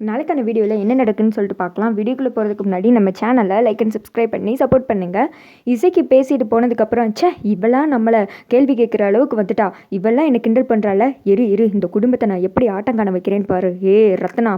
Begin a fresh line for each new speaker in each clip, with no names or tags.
நாளைக்கான வீடியோவில் என்ன நடக்குன்னு சொல்லிட்டு பார்க்கலாம். வீடியோக்குள்ளே போகிறதுக்கு முன்னாடி நம்ம சேனலை லைக் அண்ட் சப்ஸ்கிரைப் பண்ணி சப்போர்ட் பண்ணுங்கள் இசைக்கு பேசிட்டு போனதுக்கப்புறம் ச்சே இவெல்லாம் நம்மளை கேள்வி கேட்குற அளவுக்கு வந்துட்டா. இவெல்லாம் என்னை கிண்டல் பண்ணுறால இரு இரு இந்த குடும்பத்தை நான் எப்படி ஆட்டம் காண வைக்கிறேன்னு பாரு. ஏ ரத்னா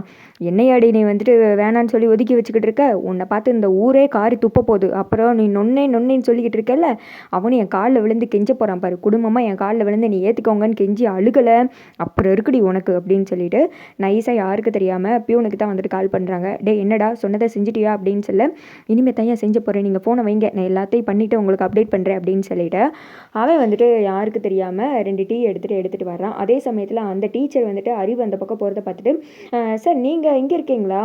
என்னையாடி நீ வந்துட்டு வேணான்னு சொல்லி ஒதுக்கி வச்சுக்கிட்டு இருக்க? உன்னை பார்த்து இந்த ஊரே காரி துப்ப போகுது. அப்புறம் நீ நொன்னே நொன்னேன்னு சொல்லிக்கிட்டு இருக்கல அவனும் என் காலில் விழுந்து கெஞ்ச போகிறான் பாரு. குடும்பமாக என் காலில் விழுந்து நீ ஏற்றுக்கோங்கன்னு கெஞ்சி அழுகலை. அப்புறம் இருக்குடி உனக்கு அப்படின்னு சொல்லிட்டு நைஸாக யாருக்கு தெரியாமல் பியூனுக்கு தான் வந்துட்டு கால் பண்ணுறாங்க டே என்னடா? சொன்னதை செஞ்சிட்டியா? அப்படின்னு சொல்ல இனிமேல் தான் ஏன் செஞ்ச போகிறேன் நீங்கள் ஃபோனை வைங்க. நான் எல்லாத்தையும் பண்ணிவிட்டு உங்களுக்கு அப்டேட் பண்ணுறேன் அப்படின்னு சொல்லிட்டு அவன் வந்துட்டு யாருக்கு தெரியாமல் ரெண்டு டீ எடுத்துகிட்டு எடுத்துகிட்டு வர்றான். அதே சமயத்தில் அந்த டீச்சர் வந்துட்டு அறிவு அந்த பக்கம் போகிறத பார்த்துட்டு சார் நீங்கள் இங்கே இருக்கீங்களா?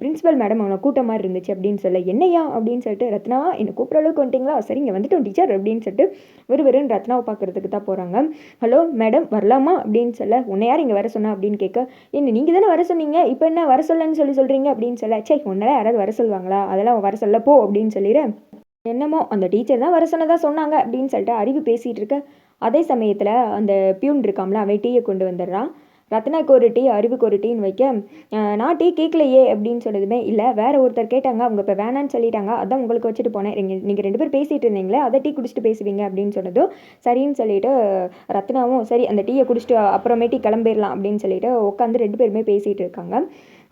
பிரின்ஸிபல் மேடம் அவனை கூட்டம் மாதிரி இருந்துச்சு. அப்படின்னு சொல்ல என்னையா? அப்படின்னு சொல்லிட்டு ரத்னா என்னை கூப்பிட்ற அளவுக்கு வந்துட்டிங்களா? சரிங்க வந்துட்டோம் டீச்சர் அப்படின்னு சொல்லிட்டு விறுவிறுன்னு ரத்னாவை பார்க்குறதுக்கு தான் போகிறாங்க ஹலோ மேடம் வரலாமா? அப்படின்னு சொல்ல உன்னை யார் இங்கே வர சொன்னா? அப்படின்னு கேட்க என்ன நீங்கள் தானே வர சொன்னீங்க? இப்போ என்ன வர சொல்லன்னு சொல்லி சொல்கிறீங்க அப்படின்னு சொல்ல சே உன்னால யாராவது வர சொல்லுவாங்களா? அதெல்லாம் வர சொல்ல போ அப்படின்னு சொல்லிடுறேன் என்னமோ அந்த டீச்சர் தான் வர சொன்னதாக சொன்னாங்க அப்படின்னு சொல்லிட்டு அறிவு பேசிகிட்டு இருக்க. அதே சமயத்தில் அந்த பியூன் இருக்காமல அவன் டீயை கொண்டு வந்துடுறான். ரத்னாக்கு ஒரு டீ அறிவுக்கு ஒரு டீன்னு வைக்க நான் டீ கேட்கலையே அப்படின்னு சொன்னதுமே இல்லை வேற ஒருத்தர் கேட்டாங்க அவங்க இப்போ வேணான்னு சொல்லிட்டாங்க அதான் உங்களுக்கு வச்சுட்டு போனேன். நீங்கள் நீங்கள் ரெண்டு பேர் பேசிகிட்டு இருந்தீங்களே அதை டீ குடிச்சிட்டு பேசுவீங்க அப்படின்னு சொன்னதும் சரின்னு சொல்லிட்டு ரத்னாவும் சரி அந்த டீயை குடிச்சிட்டு அப்புறமேட்டி கிளம்பிடலாம் அப்படின்னு சொல்லிட்டு உட்காந்து ரெண்டு பேருமே பேசிகிட்டு இருக்காங்க.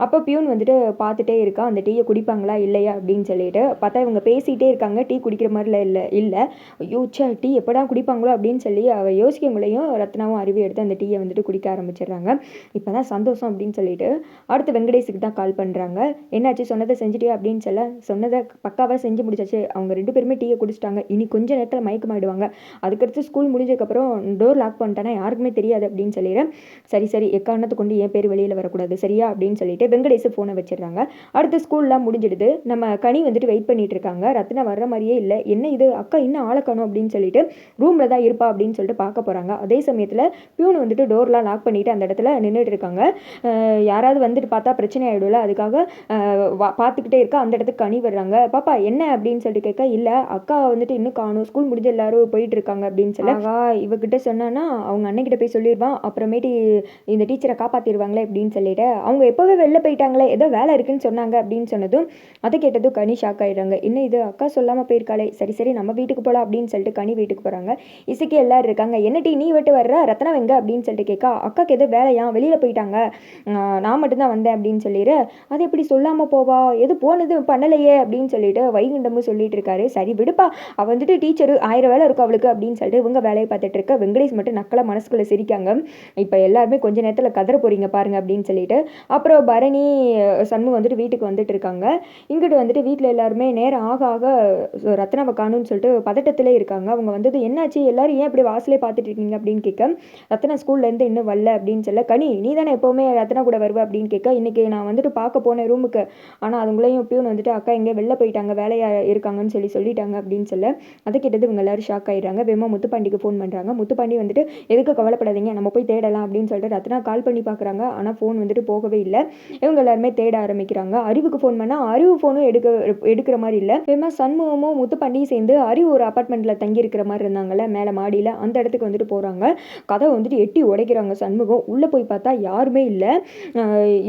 அப்போ பியூன் வந்துட்டு பார்த்துட்டே இருக்கா அந்த டீயை குடிப்பாங்களா இல்லையா அப்படின்னு சொல்லிட்டு. பார்த்தா இவங்க பேசிகிட்டே இருக்காங்க டீ குடிக்கிற மாதிரிலாம் இல்லை இல்லை. ஐயோ சே டீ எப்படா குடிப்பாங்களோ அப்படின்னு சொல்லி அவள் யோசிக்கங்களையும் ரத்னாவும் அறிவு எடுத்து அந்த டீயை வந்துட்டு குடிக்க ஆரம்பிச்சிடுறாங்க. இப்போ தான் சந்தோஷம் அப்படின்னு சொல்லிட்டு அடுத்து வெங்கடேஷுக்கு தான் கால் பண்ணுறாங்க என்னாச்சு சொன்னதை செஞ்சுட்டியா அப்படின்னு சொல்ல சொன்னதை பக்காவாக செஞ்சு முடிச்சாச்சு. அவங்க ரெண்டு பேருமே டீயை குடிச்சிட்டாங்க. இனி கொஞ்சம் நேரத்தில் மயக்கமாயிடுவாங்க அதுக்கடுத்து ஸ்கூல் முடிஞ்சதுக்கப்புறம் டோர் லாக் பண்ணிட்டேன்னா யாருக்குமே தெரியாது அப்படின்னு சொல்லிடுறேன் சரி சரி எக்காரணத்தை கொண்டு என் பேர் வெளியில் வரக்கூடாது சரியா அப்படின்னு சொல்லிட்டு வெங்கடேஷ் ஃபோனை வச்சிடுறாங்க. அடுத்து ஸ்கூல்லாம் முடிஞ்சிடுது. நம்ம கனி வந்துட்டு வெயிட் பண்ணிட்டு இருக்காங்க. ரத்னா வர்ற மாதிரியே இல்லை. என்ன இது? அக்கா இன்னும் ஆளக்கணும் அப்படின்னு சொல்லிட்டு ரூமில் தான் இருப்பா அப்படின்னு சொல்லிட்டு பார்க்க போகிறாங்க அதே சமயத்தில் பியூன் வந்துட்டு டோர்லாம் லாக் பண்ணிட்டு அந்த இடத்துல நின்றுட்டு இருக்காங்க. யாராவது வந்துட்டு பார்த்தா பிரச்சனை ஆகிடும்ல அதுக்காக பார்த்துக்கிட்டே இருக்கா. அந்த இடத்துக்கு கனி வர்றாங்க. பாப்பா என்ன? அப்படின்னு சொல்லிட்டு கேட்க இல்லை அக்கா வந்துட்டு இன்னும் காணும். ஸ்கூல் முடிஞ்ச எல்லாரும் போயிட்டு இருக்காங்க. அப்படின்னு சொல்லி வா இவகிட்ட சொன்னான்னா அவங்க அண்ணன்கிட்ட போய் சொல்லிடுவான். அப்புறமேட்டு இந்த டீச்சரை காப்பாற்றிடுவாங்களே அப்படின்னு சொல்லிட்டு அவங்க எப்போவே வெளில போயிட்டாங்களே ஏதோ வேலை இருக்குன்னு சொன்னாங்க அப்படின்னு சொன்னதும் அதை கேட்டதும் கனி ஷாக் ஆகிடுறாங்க இன்னும் இது அக்கா சொல்லாமல் போயிருக்காளே. சரி சரி நம்ம வீட்டுக்கு போகலாம் அப்படின்னு சொல்லிட்டு கனி வீட்டுக்கு போகிறாங்க இசைக்கு எல்லாரும் இருக்காங்க. என்னட்டி நீ விட்டு வர்ற? ரத்னா வெங்க அப்படின்னு சொல்லிட்டு கேட்கா அக்காக்கு எதோ வேலையா? வெளியில் போயிட்டாங்க. நான் மட்டும்தான் வந்தேன் அப்படின்னு சொல்லிடு அது எப்படி சொல்லாமல் போவா? எது போனது பண்ணலையே அப்படின்னு சொல்லிட்டு வைகுண்டமும் சொல்லிட்டு இருக்காரு. சரி விடுப்பா. அவள் வந்துட்டு டீச்சரு ஆயிரம் வேலை இருக்கும் அவளுக்கு அப்படின்னு சொல்லிட்டு இவங்க வேலையை பார்த்துட்டு இருக்க வெங்கடேஷ் மட்டும் நக்கலை மனசுக்குள்ளே சிரிக்காங்க. இப்போ எல்லாருமே கொஞ்ச நேரத்தில் கதற போகிறீங்க பாருங்க அப்படின்னு சொல்லிட்டு. அப்புறம் பரணி சண்மு வந்துட்டு வீட்டுக்கு வந்துட்டு இருக்காங்க. இங்கிட்டு வந்துட்டு வீட்டில் எல்லாருமே நேரம் ஆக ஆக ரத்னாவை காணுன்னு சொல்லிட்டு பதட்டத்திலே இருக்காங்க. அவங்க வந்தது என்னாச்சு? எல்லாரும் ஏன் இப்படி வாசலே பார்த்துட்டு இருக்கீங்க அப்படின்னு கேட்க ரத்னா ஸ்கூல்லேருந்து இன்னும் வரல அப்படின்னு சொல்ல கனி நீ தானே எப்போவுமே ரத்னா கூட வருவ? அப்படின்னு கேட்க இன்றைக்கி நான் வந்துட்டு பார்க்க போனேன் ரூமுக்கு ஆனால் அதுங்களையும் பியூன் வந்துட்டு அக்கா எங்கே வெளில போயிட்டாங்க வேலையாக இருக்காங்கன்னு சொல்லி சொல்லிட்டாங்க அப்படின்னு சொல்ல அதை கேட்டது இவங்க எல்லாரும் ஷாக் ஆயிடுறாங்க. வேமா முத்துப்பாண்டிக்கு ஃபோன் பண்ணுறாங்க முத்துப்பாண்டி வந்துட்டு எதுக்கு கவலைப்படாதீங்க நம்ம போய் தேடலாம் அப்படின்னு சொல்லிட்டு ரத்னா கால் பண்ணி பார்க்குறாங்க. ஆனால் ஃபோன் வந்துட்டு போகவே இல்லை. இவங்க எல்லாருமே தேட ஆரம்பிக்கிறாங்க. அறிவுக்கு ஃபோன் பண்ணால் அறிவு ஃபோனும் எடுக்க எடுக்கிற மாதிரி இல்லை. ஃபேமஸ் சண்முகமும் முத்துப்பாண்டியும் சேர்ந்து அறிவு ஒரு அப்பார்ட்மெண்ட்டில் தங்கி இருக்கிற மாதிரி இருந்தாங்கல்ல மேலே மாடியில். அந்த இடத்துக்கு வந்துட்டு போகிறாங்க கதை வந்துட்டு எட்டி உடைக்கிறாங்க சண்முகம். உள்ளே போய் பார்த்தா யாருமே இல்லை.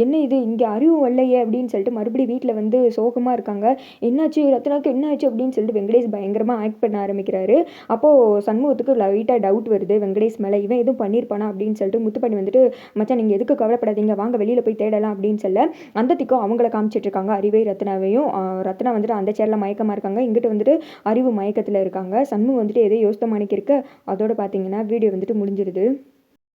என்ன இது? இங்கே அறிவு வரலையே அப்படின்னு சொல்லிட்டு மறுபடியும் வீட்டில் வந்து சோகமாக இருக்காங்க. என்னாச்சு? ரத்னாக்கு என்னாச்சு? அப்படின்னு சொல்லிட்டு வெங்கடேஷ் பயங்கரமாக ஆக்ட் பண்ண ஆரம்பிக்கிறாரு. அப்போது சண்முகத்துக்கு லைட்டாக டவுட் வருது. வெங்கடேஷ் மேலே இவன் எதுவும் பண்ணியிருப்பானா அப்படின்னு சொல்லிட்டு முத்துப்பண்ணி வந்துட்டு மச்சான் நீங்கள் எதுக்கு கவலைப்படாதீங்க. வாங்க வெளியில் போய் தேடலாம் அப்படின்னு அப்படின்னு சொல்ல அந்த திக்கும் அவங்கள காமிச்சிட்டு இருக்காங்க. அறிவை ரத்னாவையும் ரத்னா வந்துட்டு அந்த சேரில் மயக்கமாக இருக்காங்க. இங்கிட்டு வந்துட்டு அறிவு மயக்கத்தில் இருக்காங்க. சண்முகம் வந்துட்டு எதோ யோசித்த மாணிக்கு அதோட பார்த்தீங்கன்னா வீடியோ வந்துட்டு முடிஞ்சிருது.